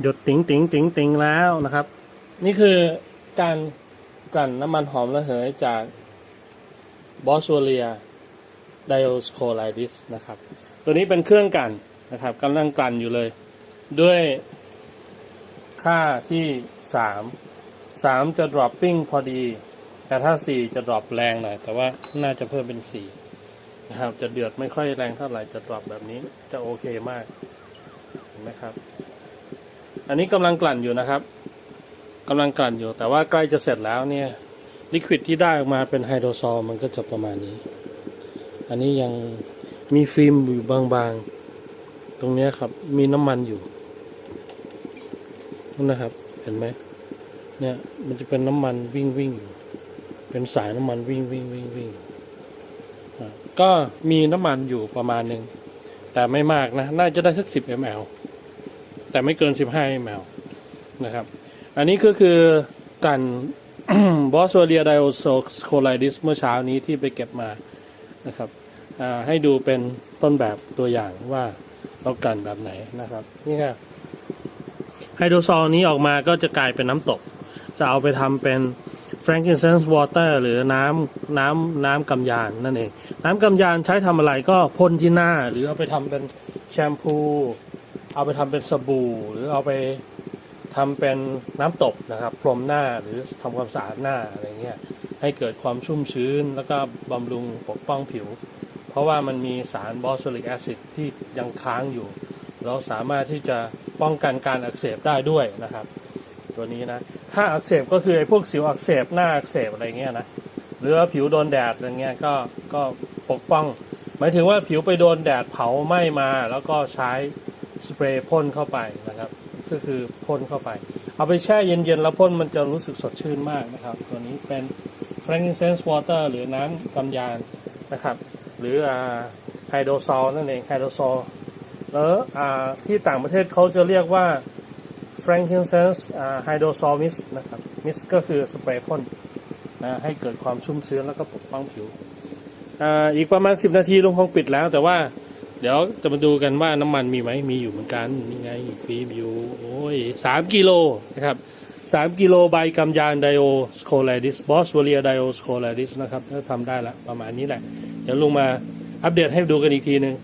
หยดติ๋งติ๋งติ๋งติ๋งแล้วนะครับ นี่คือการกลั่นน้ำมันหอมระเหยจากบอสวเลียไดโอสโคไลดิสนะครับ ตัวนี้เป็นเครื่องกลั่นนะครับกำลังกลั่นอยู่เลย ด้วยค่าที่สามสามจะ dropping พอดี แต่ถ้าสี่จะ drop แรงหน่อย แต่ว่าน่าจะเพิ่มเป็นสี่นะครับ จะเดือดไม่ค่อยแรงเท่าไหร่ จะ drop แบบนี้จะโอเคมากเห็นไหมครับ อันนี้กำลังกลั่นอยู่นะครับกำลังกลั่นอยู่ แต่ว่าใกล้จะเสร็จแล้วเนี่ยลิควิดที่ได้ออกมาเป็นไฮโดรซอลมันก็จะประมาณนี้ อันนี้ยังมีฟิล์มอยู่บางๆ ตรงนี้ครับมีน้ำมันอยู่นั่นนะครับเห็นไหมเนี่ยมันจะเป็นน้ำมันวิ่งวิ่งอยู่เป็นสายน้ำมันวิ่งวิ่งวิ่งวิ่งก็มีน้ำมันอยู่ประมาณหนึ่งแต่ไม่มากนะ น่าจะได้สักสิบ ml แต่ไม่เกิน 15 ml นะครับ อันนี้ก็คือกันบอสเรียไดโอโซโคไลดิสเมื่อเช้านี้ที่ไปเก็บมานะครับให้ดูเป็นต้นแบบตัวอย่างว่าเรากันแบบไหนนะครับ นี่ค่ะไฮโดรซอลนี้ออกมาก็จะกลายเป็นน้ำตก จะเอาไปทำเป็น frankincense water หรือน้ำน้ำน้ำกำยานนั่นเอง น้ำกำยานใช้ทำอะไรก็พ่นที่หน้า หรือเอาไปทำเป็นแชมพู เอาไปทำเป็นสบู่ หรือเอาไปทำเป็นน้ำตกนะครับ พรมหน้าหรือทำความสะอาดหน้าอะไรเงี้ยให้เกิดความชุ่มชื้นแล้วก็บำรุงปกป้องผิว เพราะว่ามันมีสารบอสโซลิกแอซิดที่ยังค้างอยู่ เราสามารถที่จะป้องกันการอักเสบได้ด้วยนะครับ ตัวนี้นะถ้าอักเสบก็คือไอ้พวกสิวอักเสบหน้าอักเสบอะไรเงี้ยนะหรือว่าผิวโดนแดดอะไรเงี้ยก็ก็ปกป้อง หมายถึงว่าผิวไปโดนแดดเผาไหม้มาแล้วก็ใช้ สเปรย์พ่นเข้าไปนะครับ ก็คือพ่นเข้าไป เอาไปแช่เย็นๆแล้วพ่นมันจะรู้สึกสดชื่นมากนะครับ ตัวนี้เป็น frankincense water หรือน้ำกำยานนะครับ หรือไฮโดรซอลนั่นเองไฮโดรซอลแล้วที่ต่างประเทศเขาจะเรียกว่า frankincense ไฮโดรซอลมิสนะครับมิสก็คือสเปรย์พ่นนะให้เกิดความชุ่มชื้นแล้วก็ปกป้องผิวออีกประมาณ 10 นาทีลุงคงปิดแล้วแต่ว่า เดี๋ยวจะมาดูกันว่าน้ำมันมีไหมมีอยู่เหมือนกันนี่ไงฟิล์มอยู่โอ้ยสามกิโลนะครับสามกิโลใบกำยานไดโอสโคลดิสบอสวเลียไดโอสโคลดิสนะครับถ้าทำได้ละประมาณนี้แหละ เดี๋ยวลงมาอัปเดตให้ดูกันอีกทีหนึ่ง